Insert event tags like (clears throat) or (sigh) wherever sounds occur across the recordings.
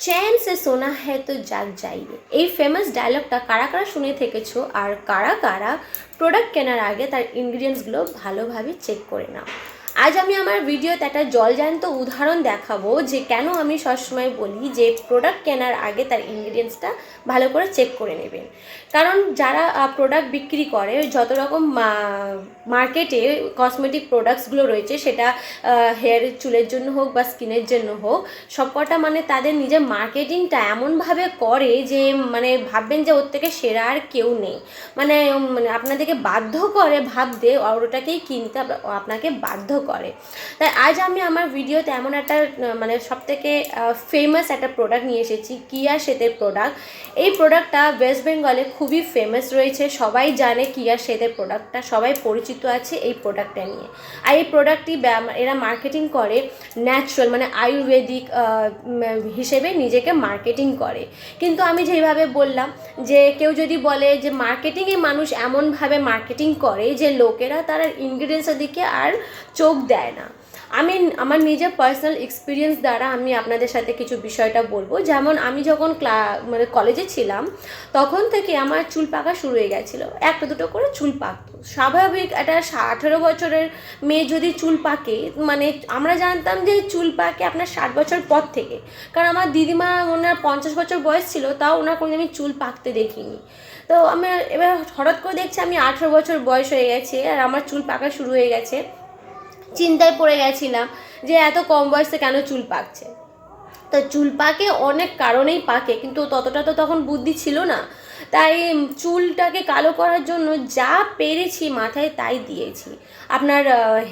চ্যান সে সোনা হ্যায় তো জাগ যাইয়ে এই ফেমাস ডায়লগটা কারা কারা শুনে থেকেছো আর কারা কারা প্রোডাক্ট কেনার আগে তার ইনগ্রিডিয়েন্টসগুলো ভালোভাবে চেক করে নাও। আজ আমি আমার ভিডিওতে একটা জলজান্ত উদাহরণ দেখাবো যে কেন আমি সবসময় বলি যে প্রোডাক্ট কেনার আগে তার ইনগ্রিডিয়েন্টসটা ভালো করে চেক করে নেবেন। কারণ যারা প্রোডাক্ট বিক্রি করে, যত রকম মার্কেটে কসমেটিক প্রোডাক্টসগুলো রয়েছে, সেটা হেয়ার চুলের জন্য হোক বা স্কিনের জন্য হোক, সবকটা মানে তাদের নিজের মার্কেটিংটা এমনভাবে করে যে মানে ভাববেন যে ওর থেকে সেরা আর কেউ নেই। মানে মানে আপনাদেরকে বাধ্য করে ভাবতে ওটাকেই কিনতে আপনাকে বাধ্য করে। তাই আজ আমি আমার ভিডিওতে এমন একটা মানে সব থেকে ফেমাস একটা প্রোডাক্ট নিয়ে এসেছি কিয়া শেতের প্রোডাক্ট এই প্রোডাক্টটা ওয়েস্ট বেঙ্গলে খুবই ফেমাস রয়েছে। সবাই জানে কিয়া শেতের প্রোডাক্টটা সবাই পরিচিত আছে এই প্রোডাক্টটা নিয়ে। আর এই প্রোডাক্টটি এরা মার্কেটিং করে ন্যাচুরাল মানে আয়ুর্বেদিক হিসেবে নিজেকে মার্কেটিং করে। কিন্তু আমি যেইভাবে বললাম যে, কেউ যদি বলে যে মার্কেটিংয়ে মানুষ এমনভাবে মার্কেটিং করে যে, লোকেরা তার ইনগ্রিডিয়েন্টসের দিকে আর চোখ দেয় না। আমি, আমার নিজের পার্সোনাল এক্সপিরিয়েন্স দ্বারা আমি আপনাদের সাথে কিছু বিষয়টা বলব। যেমন আমি যখন ক্লা মানে কলেজে ছিলাম, তখন থেকে আমার চুল পাকা শুরু হয়ে গেছিল। একটা দুটো করে চুল পাকতো। স্বাভাবিক একটা আঠেরো বছরের মেয়ে যদি চুল পাকে মানে আমরা জানতাম যে চুল পাকে আপনার ষাট বছর পর থেকে। কারণ আমার দিদিমা ওনার পঞ্চাশ বছর বয়স ছিল, তাও ওনার কোনো আমি চুল পাকতে দেখিনি। তো আমি এবার হঠাৎ করে দেখছি আমি আঠেরো বছর বয়স হয়ে গেছে, আর আমার চুল পাকা শুরু হয়ে গেছে। চিন্তায় পড়ে গেছিলাম যে এত কম বয়সে কেন চুল পাকছে। তো চুল পাকে অনেক কারণেই পাকে, কিন্তু ততটা তো তখন বুদ্ধি ছিল না। তাই চুলটাকে কালো করার জন্য যা পেরেছি মাথায় তাই দিয়েছি। আপনার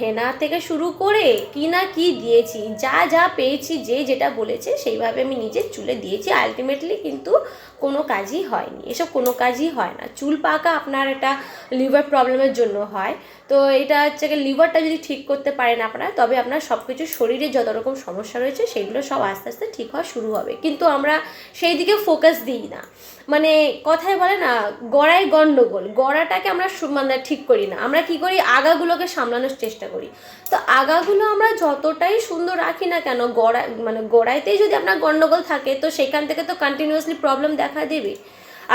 হেনা থেকে শুরু করে কি না কি দিয়েছি, যা যা পেয়েছি, যে যেটা বলেছে সেইভাবে আমি নিজের চুলে দিয়েছি। আলটিমেটলি কিন্তু কোনো কাজই হয়নি। এসব কোনো কাজই হয় না। চুল পাকা আপনার একটা লিভার প্রবলেমের জন্য হয়। তো এটা হচ্ছে লিভারটা যদি ঠিক করতে পারেন আপনারা, তবে আপনার সব কিছু শরীরে যত রকম সমস্যা রয়েছে, সেগুলো সব আস্তে আস্তে ঠিক হওয়া শুরু হবে। কিন্তু আমরা সেই দিকে ফোকাস দিই না। মানে কথায় বলে না, গড়ায় গণ্ডগোল গড়াটাকে আমরা মানে ঠিক করি না। আমরা কি করি? আগাগুলোকে সামলানোর চেষ্টা করি। তো আগাগুলো আমরা যতটাই সুন্দর রাখি না কেন গড়া মানে গড়াইতেই যদি আপনার গণ্ডগোল থাকে, তো সেখান থেকে তো কন্টিনিউয়াসলি প্রবলেম দেখা দেবে।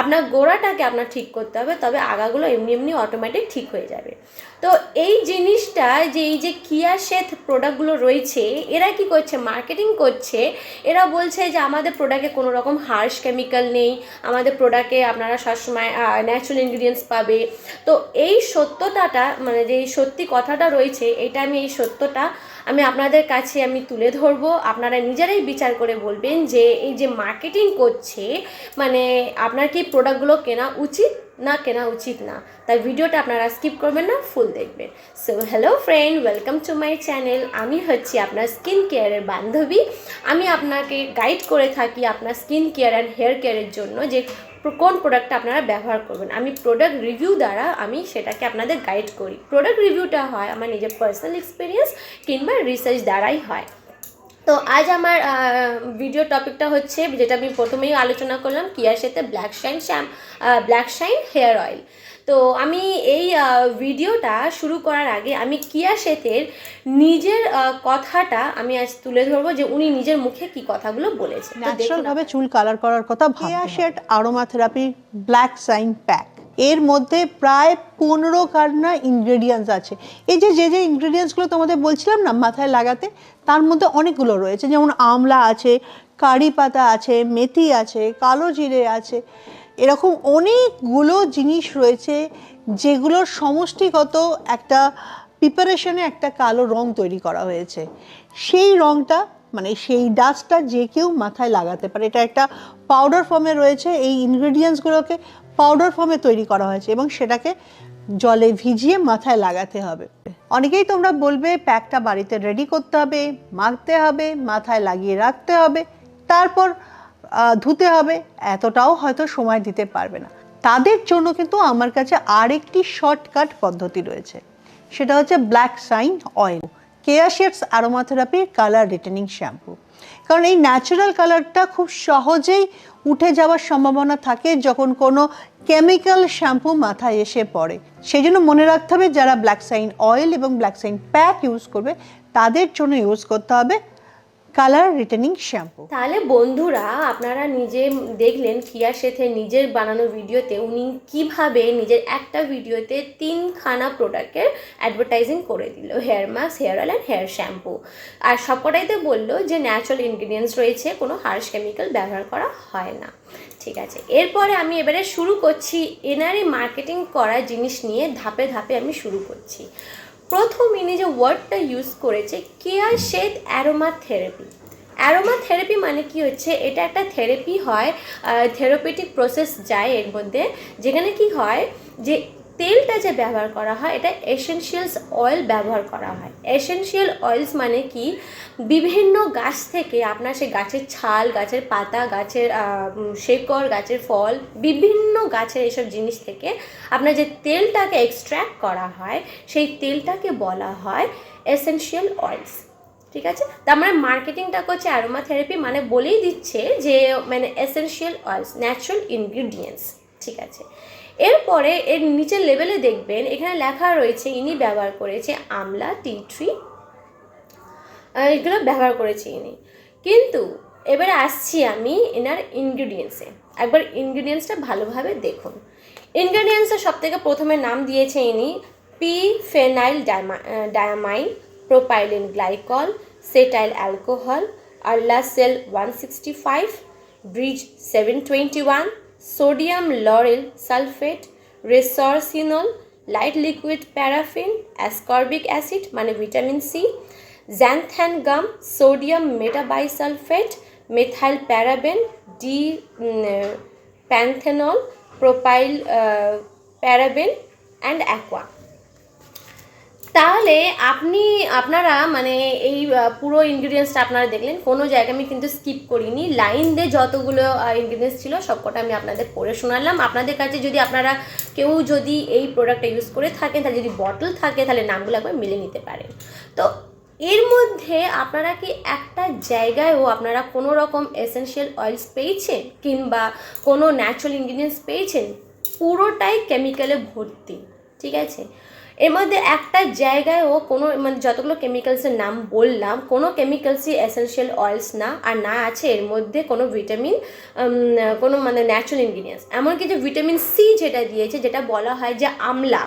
আপনার গোড়াটাকে আপনার ঠিক করতে হবে, তবে আগাগুলো এমনি এমনি অটোমেটিক ঠিক হয়ে যাবে। তো এই জিনিসটা যে এই যে কিয়া শেথ প্রোডাক্টগুলো রয়েছে, এরা কি করছে? মার্কেটিং করছে। এরা বলছে যে আমাদের প্রোডাক্টে কোনো রকম হার্শ কেমিক্যাল নেই। আমাদের প্রোডাক্টে আপনারা সবসময় ন্যাচারাল ইনগ্রিডিয়েন্টস পাবে। তো এই সত্যতাটা মানে যে এই সত্যি কথাটা রয়েছে, এটা আমি এই সত্যটা আমি আপনাদের কাছে আমি তুলে ধরবো। আপনারা নিজেরাই বিচার করে বলবেন যে এই যে মার্কেটিং করছে মানে আপনার কি প্রোডাক্টগুলো কেনা উচিত না কেনা উচিত না? তাই ভিডিওটা আপনারা স্কিপ করবেন না ফুল দেখবেন। So hello friend welcome to my channel আমি হচ্ছি আপনার স্কিন কেয়ারের বান্ধবী। আমি আপনাকে গাইড করে থাকি আপনার স্কিন কেয়ার অ্যান্ড হেয়ার কেয়ারের জন্য যে কোন প্রোডাক্টটা আপনারা ব্যবহার করবেন? আমি প্রোডাক্ট রিভিউ দ্বারা আমি সেটাকে আপনাদের গাইড করি। প্রোডাক্ট রিভিউটা হয় আমার নিজের পার্সোনাল এক্সপিরিয়েন্স কিংবা রিসার্চ দ্বারাই হয়। তো আজ আমার ভিডিও টপিকটা হচ্ছে যেটা আমি প্রথমেই আলোচনা করলাম, কিয়ার সাথে ব্ল্যাক শাইন শ্যাম ব্ল্যাক শাইন হেয়ার অয়েল তো আমি এই ভিডিওটা শুরু করার আগে আমি কিয়া শেতের নিজের কথাটা আমি আজ তুলে ধরবো যে উনি নিজের মুখে কি কথাগুলো বলেছেন। তো ন্যাচারাল ভাবে চুল কালার করার কথা ভাবতে Seth aromatherapy black shine pack এর মধ্যে প্রায় পনেরো কারনা ইনগ্রেডিয়েন্টস আছে। এই যে যে যে ইনগ্রেডিয়েন্টসগুলো তোমাদের বলছিলাম না মাথায় লাগাতে তার মধ্যে অনেকগুলো রয়েছে। যেমন আমলা আছে কারি পাতা আছে মেথি আছে কালো জিরে আছে। এরকম অনেকগুলো জিনিস রয়েছে যেগুলোর সমষ্টিগত একটা প্রিপারেশনে একটা কালো রং তৈরি করা হয়েছে। সেই রংটা মানে সেই ডাস্টটা যে কেউ মাথায় লাগাতে পারে। এটা একটা পাউডার ফর্মে রয়েছে। এই ইনগ্রেডিয়েন্টসগুলোকে পাউডার ফর্মে তৈরি করা হয়েছে এবং সেটাকে জলে ভিজিয়ে মাথায় লাগাতে হবে। অনেকেই তোমরা বলবে, প্যাকটা বাড়িতে রেডি করতে হবে, মাখতে হবে, মাথায় লাগিয়ে রাখতে হবে। তারপর ধুতে হবে, এতটাও হয়তো সময় দিতে পারবে না। তাদের জন্য কিন্তু আমার কাছে আরেকটি শর্টকাট পদ্ধতি রয়েছে। সেটা হচ্ছে ব্ল্যাক সাইন অয়েল কেয়াশেটস অ্যারোমাথেরাপির কালার রিটেনিং শ্যাম্পু কারণ এই ন্যাচারাল কালারটা খুব সহজেই উঠে যাওয়ার সম্ভাবনা থাকে যখন কোনো কেমিক্যাল শ্যাম্পু মাথায় এসে পড়ে। সেই জন্য মনে রাখতে হবে যারা ব্ল্যাক সাইন অয়েল এবং ব্ল্যাক সাইন প্যাক ইউজ করবে, তাদের জন্য ইউজ করতে হবে কালার রিটার্নিং শ্যাম্পু তাহলে বন্ধুরা, আপনারা নিজে দেখলেন কিয়া শেথে নিজের বানানো ভিডিওতে উনি কীভাবে নিজের একটা ভিডিওতে তিনখানা প্রোডাক্টের অ্যাডভার্টাইজিং করে দিল hair mask hair oil and hair shampoo আর সবকটাইতে বলল যে ন্যাচারাল ইনগ্রিডিয়েন্টস রয়েছে, কোনো হার্শ কেমিক্যাল ব্যবহার করা হয় না। ঠিক আছে, এরপরে আমি এবারে শুরু করছি, এনারই মার্কেটিং করা জিনিস নিয়ে ধাপে ধাপে আমি শুরু করছি। প্রথম ইনি যে ওয়ার্ডটা ইউজ করেছে, care Seth aromatherapy. Aromatherapy মানে কি হচ্ছে? এটা একটা থেরাপি হয় থেরাপিটিক প্রসেস যায় এর মধ্যে, যেখানে কি হয় যে তেলটা যে ব্যবহার করা হয়, এটা এসেনশিয়ালস অয়েল ব্যবহার করা হয়। এসেনশিয়াল অয়েলস মানে কি? বিভিন্ন গাছ থেকে আপনার সেই গাছের ছাল, গাছের পাতা, গাছের শেকড়, গাছের ফল, বিভিন্ন গাছের এসব জিনিস থেকে আপনার যে তেলটাকে এক্সট্র্যাক্ট করা হয়, সেই তেলটাকে বলা হয় এসেনশিয়াল অয়েলস ঠিক আছে? তার মানে মার্কেটিংটা করছে অ্যারোমা থেরাপি মানে বলেই দিচ্ছে যে মানে এসেনশিয়াল অয়েলস ন্যাচারাল ইনগ্রিডিয়েন্টস ঠিক আছে? এরপরে এর নিচের লেভেলে দেখবেন, এখানে লেখা রয়েছে ইনি ব্যবহার করেছে আমলা, টি ট্রি এগুলো ব্যবহার করেছে ইনি। কিন্তু এবারে আসছি আমি এনার ইনগ্রিডিয়েন্টসে একবার ইনগ্রিডিয়েন্টসটা ভালোভাবে দেখুন। ইনগ্রিডিয়েন্টসে সব থেকে প্রথমে নাম দিয়েছে ইনি P phenyl ডায়মা diamine propylene glycol cetyl alcohol Arlacel one sixty five Brij seven twenty one sodium lauryl sulphate, resorcinol, light liquid paraffin, ascorbic acid মানে vitamin C, xanthan gum, sodium metabisulphate methyl paraben D panthenol, propyl paraben and aqua তাহলে আপনি, আপনারা মানে এই পুরো ইনগ্রিডিয়েন্টসটা আপনারা দেখলেন, কোনো জায়গায় আমি কিন্তু স্কিপ করিনি। লাইন দিয়ে যতগুলো ইনগ্রিডিয়েন্টস ছিল, সবকটা আমি আপনাদের পড়ে শোনালাম। আপনাদের কাছে যদি আপনারা কেউ যদি এই প্রোডাক্টটা ইউজ করে থাকেন, তাহলে যদি বটল থাকে, তাহলে নামগুলো একবার মিলে নিতে পারেন। তো এর মধ্যে আপনারা কি একটা জায়গায়ও আপনারা কোনো রকম এসেনশিয়াল অয়েলস পেয়েছেন? কিংবা কোনো ন্যাচারাল ইনগ্রিডিয়েন্টস পেয়েছেন? পুরোটাই কেমিক্যালে ভর্তি, ঠিক আছে? এর মধ্যে একটা জায়গায়ও কোনো মানে যতগুলো কেমিক্যালসের নাম বললাম, কোনো কেমিক্যালসই এসেনশিয়াল অয়েলস না, আর না আছে এর মধ্যে কোনো ভিটামিন কোনো মানে ন্যাচারাল ইনগ্রিডিয়েন্টস এমনকি যে ভিটামিন সি যেটা দিয়েছে, যেটা বলা হয় যে আমলা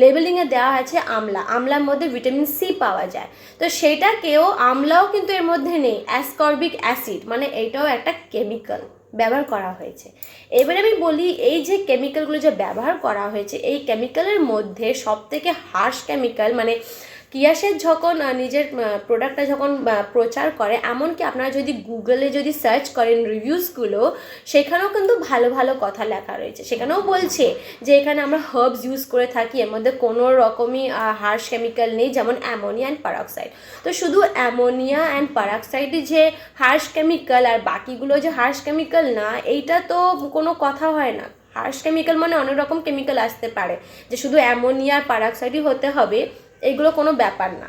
লেবেলিংয়ে দেওয়া আছে আমলা, আমলার মধ্যে ভিটামিন সি পাওয়া যায়। তো সেটাকেও আমলাও কিন্তু এর মধ্যে নেই অ্যাসকর্বিক অ্যাসিড মানে এইটাও একটা কেমিক্যাল ব্যবহার করা হয়েছে। এবারে আমি বলি, এই যে কেমিক্যালগুলো যে ব্যবহার করা হয়েছে, এই কেমিক্যালের মধ্যে সব থেকে হার্শ কেমিক্যাল মানে কিয়াসের যখন নিজের প্রোডাক্টটা যখন প্রচার করে, এমনকি আপনারা যদি গুগলে যদি সার্চ করেন রিভিউসগুলো সেখানেও কিন্তু ভালো ভালো কথা লেখা রয়েছে। সেখানেও বলছে যে, এখানে আমরা হার্বস ইউজ করে থাকি, এর মধ্যে কোনো রকমই হার্শ কেমিক্যাল নেই, যেমন অ্যামোনিয়া অ্যান্ড পারঅক্সাইড তো শুধু অ্যামোনিয়া অ্যান্ড পারঅক্সাইডই যে হার্স কেমিক্যাল আর বাকিগুলো যে হার্স কেমিক্যাল না, এইটা তো কোনো কথা হয় না। হার্স কেমিক্যাল মানে অনেক রকম কেমিক্যাল আসতে পারে, যে শুধু অ্যামোনিয়া আর পারঅক্সাইডই হতে হবে। এগুলো কোনো ব্যাপার না।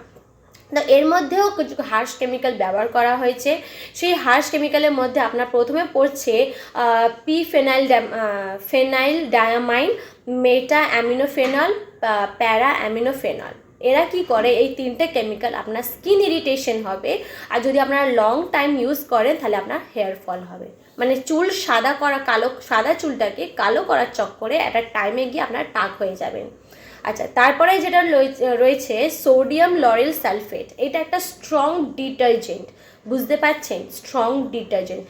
তো এর মধ্যেও কিছু হার্শ কেমিক্যাল ব্যবহার করা হয়েছে। সেই হার্শ কেমিক্যালের মধ্যে আপনার প্রথমে পড়ছে P phenyl phenyl diamine meta aminophenol para aminophenol এরা কি করে? এই তিনটে কেমিক্যাল আপনার স্কিন ইরিটেশন হবে। আর যদি আপনারা লং টাইম ইউজ করেন, তাহলে আপনার হেয়ার ফল হবে। মানে চুল সাদা করা, কালো, সাদা চুলটাকে কালো করার চক্করে একটা টাইমে গিয়ে আপনার টাক হয়ে যাবেন। আচ্ছা তারপরে যেটা রয়েছে, সোডিয়াম লরেল সালফেট। এটা একটা স্ট্রং ডিটারজেন্ট। বুঝতে পারছেন? Strong detergent.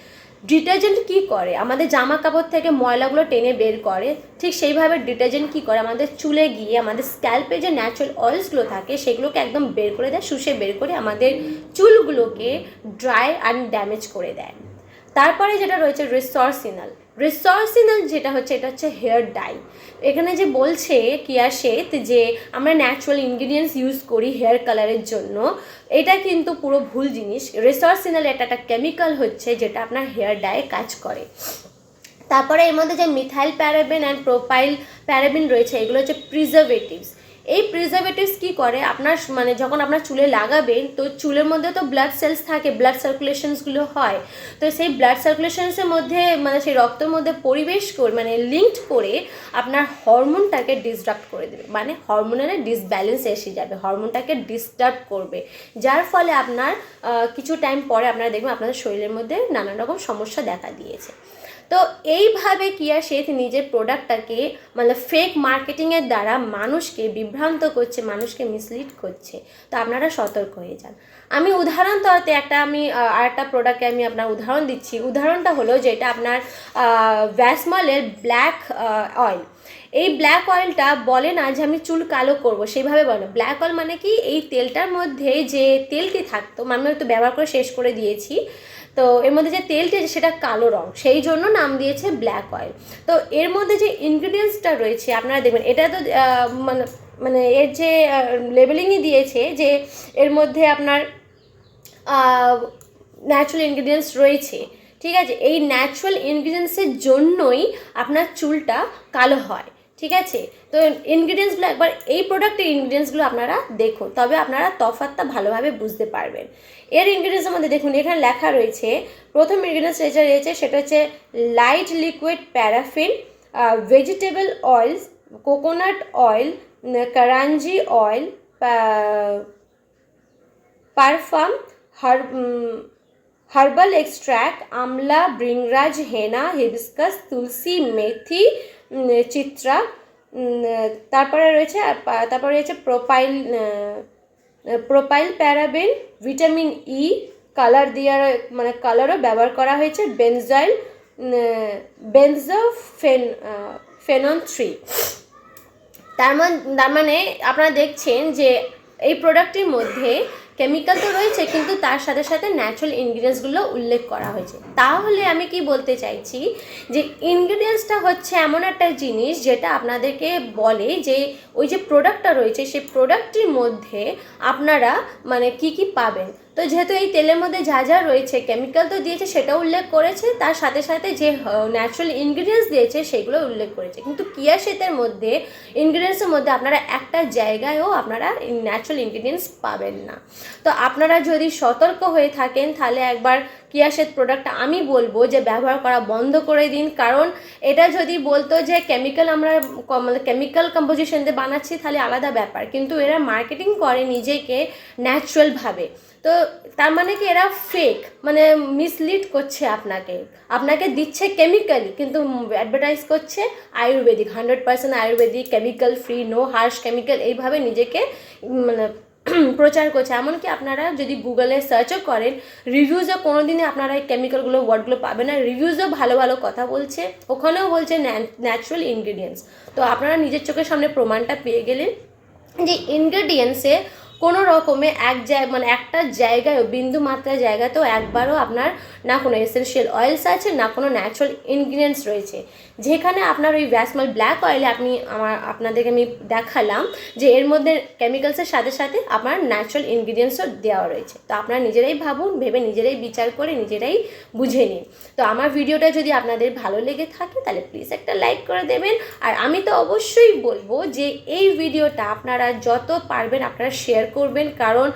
ডিটারজেন্ট কি করে? আমাদের জামা কাপড় থেকে ময়লাগুলো টেনে বের করে। ঠিক সেইভাবে ডিটারজেন্ট কি করে? আমাদের চুলে গিয়ে, আমাদের স্ক্যাল্পে যে ন্যাচারাল অয়েলসগুলো থাকে, সেগুলোকে একদম বের করে দেয়, শুষে বের করে আমাদের চুলগুলোকে ড্রাই অ্যান্ড ড্যামেজ করে দেয়। তারপরে যেটা রয়েছে রিসর্সিনাল রিসর্সিনাল যেটা হচ্ছে, এটা হচ্ছে হেয়ার ডাই এখানে যে বলছে কিয়া শেত যে আমরা ন্যাচুরাল ইনগ্রিডিয়েন্টস ইউজ করি হেয়ার কালারের জন্য, এটা কিন্তু পুরো ভুল জিনিস। রিসোর্সিনাল এটা একটা কেমিক্যাল হচ্ছে যেটা আপনার হেয়ার ডায়ে কাজ করে। তারপরে এর মধ্যে যে methyl paraben and propyl paraben রয়েছে, এগুলো হচ্ছে প্রিজারভেটিভস এই প্রিজারভেটিভস কি করে? আপনার মানে যখন আপনার চুলে লাগাবেন, তো চুলের মধ্যে তো ব্লাড সেলস থাকে ব্লাড সার্কুলেশনসগুলো হয়। তো সেই ব্লাড সার্কুলেশনসের মধ্যে মানে সেই রক্তের মধ্যে পরিবেশ করে মানে লিঙ্কড করে আপনার হরমোনটাকে ডিসরাপ্ট করে দেবে। মানে হরমোনের ডিসব্যালেন্স এসে যাবে হরমোনটাকে ডিস্টার্ব করবে। যার ফলে আপনার কিছু টাইম পরে আপনারা দেখবেন আপনাদের শরীরের মধ্যে নানান রকম সমস্যা দেখা দিয়েছে। তো এইভাবে কিয়া শেঠ নিজের প্রোডাক্টটাকে মানে ফেক মার্কেটিংয়ের দ্বারা মানুষকে বিভ্রান্ত করছে, মানুষকে মিসলিড করছে। তো আপনারা সতর্ক হয়ে যান। আমি উদাহরণ তরতে একটা আমি আর একটা প্রোডাক্টে আমি আপনার উদাহরণ দিচ্ছি। উদাহরণটা হলো যেটা আপনার ভ্যাসমলের ব্ল্যাক অয়েল এই ব্ল্যাক অয়েলটা বলে না যে আমি চুল কালো করব, সেইভাবে বলে ব্ল্যাক অয়েল মানে কি? এই তেলটার মধ্যে যে তেলটি থাকতো আমি হয়তো ব্যবহার করে শেষ করে দিয়েছি, তো এর মধ্যে যে তেলটি সেটা কালো রং, সেই জন্য নাম দিয়েছে ব্ল্যাক অয়েল তো এর মধ্যে যে ইনগ্রিডিয়েন্টসটা রয়েছে, আপনারা দেখবেন, এটা তো মানে মানে এর যে লেবেলিংই দিয়েছে যে এর মধ্যে আপনার ন্যাচুরাল ইনগ্রিডিয়েন্টস রয়েছে, ঠিক আছে? এই ন্যাচুরাল ইনগ্রিডিয়েন্টসের জন্যই আপনার চুলটা কালো হয়। ঠিক আছে? তো ইনগ্রিডিয়েন্টসগুলো একবার, এই প্রোডাক্টের ইনগ্রিডিয়েন্টসগুলো আপনারা দেখুন, তবে আপনারা তফাৎটা ভালোভাবে বুঝতে পারবেন। এর ইনগ্রিডিয়েন্টসের মধ্যে দেখুন, এখানে লেখা রয়েছে, প্রথম ইনগ্রিডিয়েন্টস যেটা রয়েছে, সেটা হচ্ছে light liquid paraffin vegetable oils coconut oil karanji oil parfum হার herbal extract amla bhringraj henna hibiscus তুলসী মেথি চিত্রা তারপরে রয়েছে তারপরে রয়েছে propyl propyl paraben vitamin E colour দেওয়ার মানে কালারও ব্যবহার করা হয়েছে বেনজাইল বেনজোফেন ফেনন থ্রি তার মান- তার মানে আপনারা দেখছেন যে এই প্রোডাক্টটির মধ্যে কেমিক্যাল তো রয়েছে, কিন্তু তার সাথে সাথে ন্যাচারাল ইনগ্রিডিয়েন্টসগুলো উল্লেখ করা হয়েছে। তাহলে আমি কি বলতে চাইছি যে ইনগ্রিডিয়েন্টসটা হচ্ছে এমন একটা জিনিস যেটা আপনাদেরকে বলে যে ওই যে প্রোডাক্টটা রয়েছে, সেই প্রোডাক্টটির মধ্যে আপনারা মানে কি কি পাবেন? তো যেহেতু এই তেলের মধ্যে যা যা রয়েছে কেমিক্যাল তো দিয়েছে সেটা উল্লেখ করেছে, তার সাথে সাথে যে ন্যাচারাল ইনগ্রিডিয়েন্টস দিয়েছে সেগুলো উল্লেখ করেছে। কিন্তু কিয়া শেতের মধ্যে ইনগ্রিডিয়েন্টসের মধ্যে আপনারা একটা জায়গায়ও আপনারা ন্যাচারাল ইনগ্রিডিয়েন্টস পাবেন না। তো আপনারা যদি সতর্ক হয়ে থাকেন, তাহলে একবার কিয়াশেদ প্রোডাক্টটা আমি বলব যে ব্যবহার করা বন্ধ করে দিন। কারণ এটা যদি বলতো যে কেমিক্যাল আমরা মানে কেমিক্যাল কম্পোজিশন দিয়ে বানাচ্ছি, তাহলে আলাদা ব্যাপার। কিন্তু এরা মার্কেটিং করে নিজেকে ন্যাচারালভাবে তো তার মানে কি এরা ফেক মানে মিসলিড করছে আপনাকে। আপনাকে দিচ্ছে কেমিক্যালি কিন্তু অ্যাডভার্টাইজ করছে ayurvedic hundred percent ayurvedic chemical free no harsh chemical এইভাবে নিজেকে মানে (clears throat) প্রচার করছে। এমনকি আপনারা যদি গুগলে সার্চও করেন রিভিউজে কোনো দিনে আপনারা এই কেমিক্যালগুলো ওয়ার্ডগুলো পাবেন না। রিভিউজও ভালো ভালো কথা বলছে। ওখানেও বলছে ন্যাচুরাল ইনগ্রিডিয়েন্টস তো আপনারা নিজের চোখের সামনে প্রমাণটা পেয়ে গেলেন যে ইনগ্রেডিয়েন্টসে কোনো রকমে এক জায়গা মানে একটা জায়গায় বিন্দু মাত্রা জায়গাতেও একবারও আপনার না কোনো এসেনশিয়াল অয়েলস আছে, না কোনো ন্যাচারাল ইনগ্রিডিয়েন্টস রয়েছে। যেখানে আপনার ওই ভ্যাসমল ব্ল্যাক অয়েলে আপনি আমার, আপনাদেরকে আমি দেখালাম যে এর মধ্যে কেমিক্যালসের সাথে সাথে আপনার ন্যাচারাল ইনগ্রিডিয়েন্টসও দেওয়া রয়েছে। তো আপনারা নিজেরাই ভাবুন, ভেবে নিজেরাই বিচার করে নিজেরাই বুঝে নিন। তো আমার ভিডিওটা যদি আপনাদের ভালো লেগে থাকে, তাহলে প্লিজ একটা লাইক করে দেবেন। আর আমি তো অবশ্যই বলব যে এই ভিডিওটা আপনারা যত পারবেন আপনারা শেয়ার করবেন। কারণ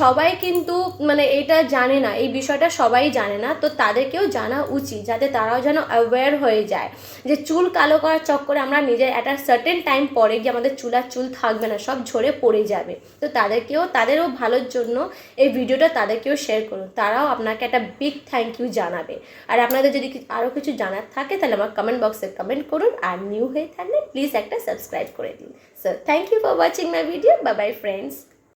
সবাই কিন্তু মানে এটা জানে না। এই বিষয়টা সবাই জানে না। তো তাদেরকেও জানা উচিত যাতে তারাও যেন অ্যাওয়্যার হয়ে যায় যে চুল কালো করার চক্করে আমরা নিজের একটা সার্টেন টাইম পরে গিয়ে আমাদের চুল আর চুল থাকবে না, সব ঝরে পড়ে যাবে। তো তাদেরকেও, তাদেরও ভালোর জন্য এই ভিডিওটা তাদেরকেও শেয়ার করুন। তারাও আপনাকে একটা বিগ থ্যাংক ইউ জানাবে। আর আপনাদের যদি আরও কিছু জানার থাকে, তাহলে আমার কমেন্ট বক্সে কমেন্ট করুন। আর নিউ হয়ে থাকলে প্লিজ একটা সাবস্ক্রাইব করে দিন। So thank you for watching my video bye bye friends